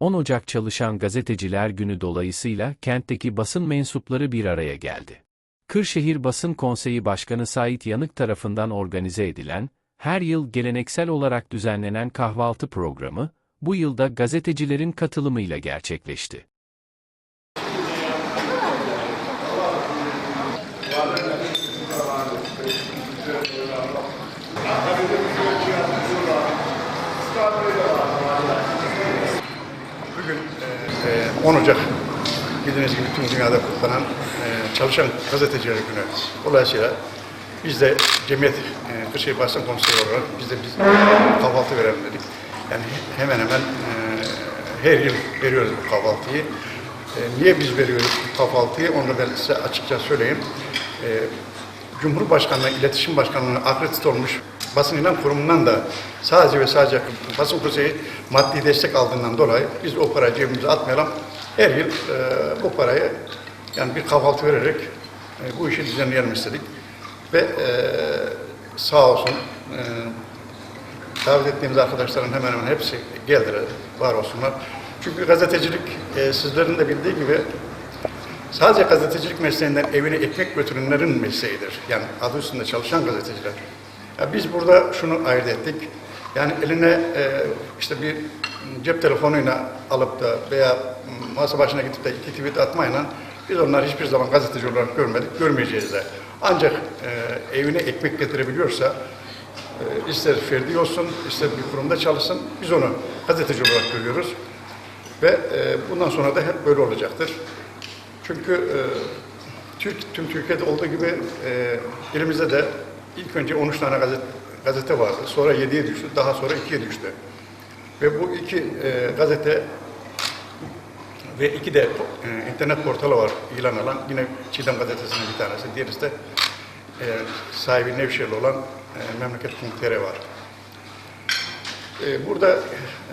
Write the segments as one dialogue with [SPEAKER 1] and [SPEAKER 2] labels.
[SPEAKER 1] 10 Ocak Çalışan Gazeteciler Günü dolayısıyla kentteki basın mensupları bir araya geldi. Kırşehir Basın Konseyi Başkanı Sait Yanık tarafından organize edilen, her yıl geleneksel olarak düzenlenen kahvaltı programı, bu yılda gazetecilerin katılımıyla gerçekleşti.
[SPEAKER 2] Bugün e, 10 Ocak bildiğiniz gibi tüm dünyada kutlanan e, Çalışan Gazeteciler Günü. Dolayısıyla biz de Cemiyet e, Kırşehir Basın Konseyi olarak biz de biz kahvaltı verelim dedik. Yani hemen hemen e, her yıl veriyoruz bu kahvaltıyı. E, niye biz veriyoruz bu kahvaltıyı onu ben size açıkça söyleyeyim. E, Cumhurbaşkanlığı, İletişim Başkanlığı'na akredite olmuş basın ilan kurumundan da sadece ve sadece basın konseyi maddi destek aldığından dolayı biz o parayı cebimize atmayalım. Her yıl e, bu parayı yani bir kahvaltı vererek e, bu işi düzenleyelim istedik. Ve e, sağ olsun e, davet ettiğimiz arkadaşların hemen hemen hepsi geldiler, var olsunlar. Çünkü gazetecilik e, sizlerin de bildiği gibi Sadece gazetecilik mesleğinden evine ekmek götürenlerin mesleğidir. Yani adı üstünde çalışan gazeteciler. Ya biz burada şunu ayırt ettik. Yani eline e, işte bir cep telefonuyla alıp da veya masa başına gidip de iki tweet atmayla biz onları hiçbir zaman gazeteci olarak görmedik, görmeyeceğiz de. Ancak e, evine ekmek getirebiliyorsa e, ister ferdi olsun, ister bir kurumda çalışsın, biz onu gazeteci olarak görüyoruz. Ve e, bundan sonra da hep böyle olacaktır. Çünkü e, Türk, tüm Türkiye'de olduğu gibi e, elimizde de ilk önce 13 tane gazete, gazete vardı. Sonra 7'ye düştü, daha sonra 2'ye düştü. Ve bu iki e, gazete ve iki de e, internet portalı var ilan alan. Yine Çiğdem gazetesinin bir tanesi. Diğerisi de e, sahibi Nevşehirli olan e, Memleket.tr var. E, burada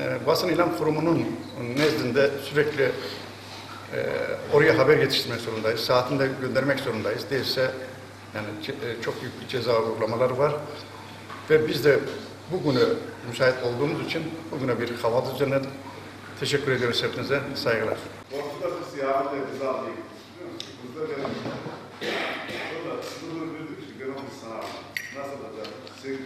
[SPEAKER 2] e, basın ilan kurumunun nezdinde sürekli e, oraya haber yetiştirmek zorundayız. Saatinde göndermek zorundayız. Değilse yani e, çok büyük bir ceza uygulamaları var. Ve biz de bugünü müsait olduğumuz için bugüne bir kahvaltı düzenledik. Teşekkür ediyoruz hepinize. Saygılar.
[SPEAKER 3] Ortada bir ziyaret bizi alayım. Burada benim. Sonra bildik. Ben onu sana nasıl olacak? Sevgili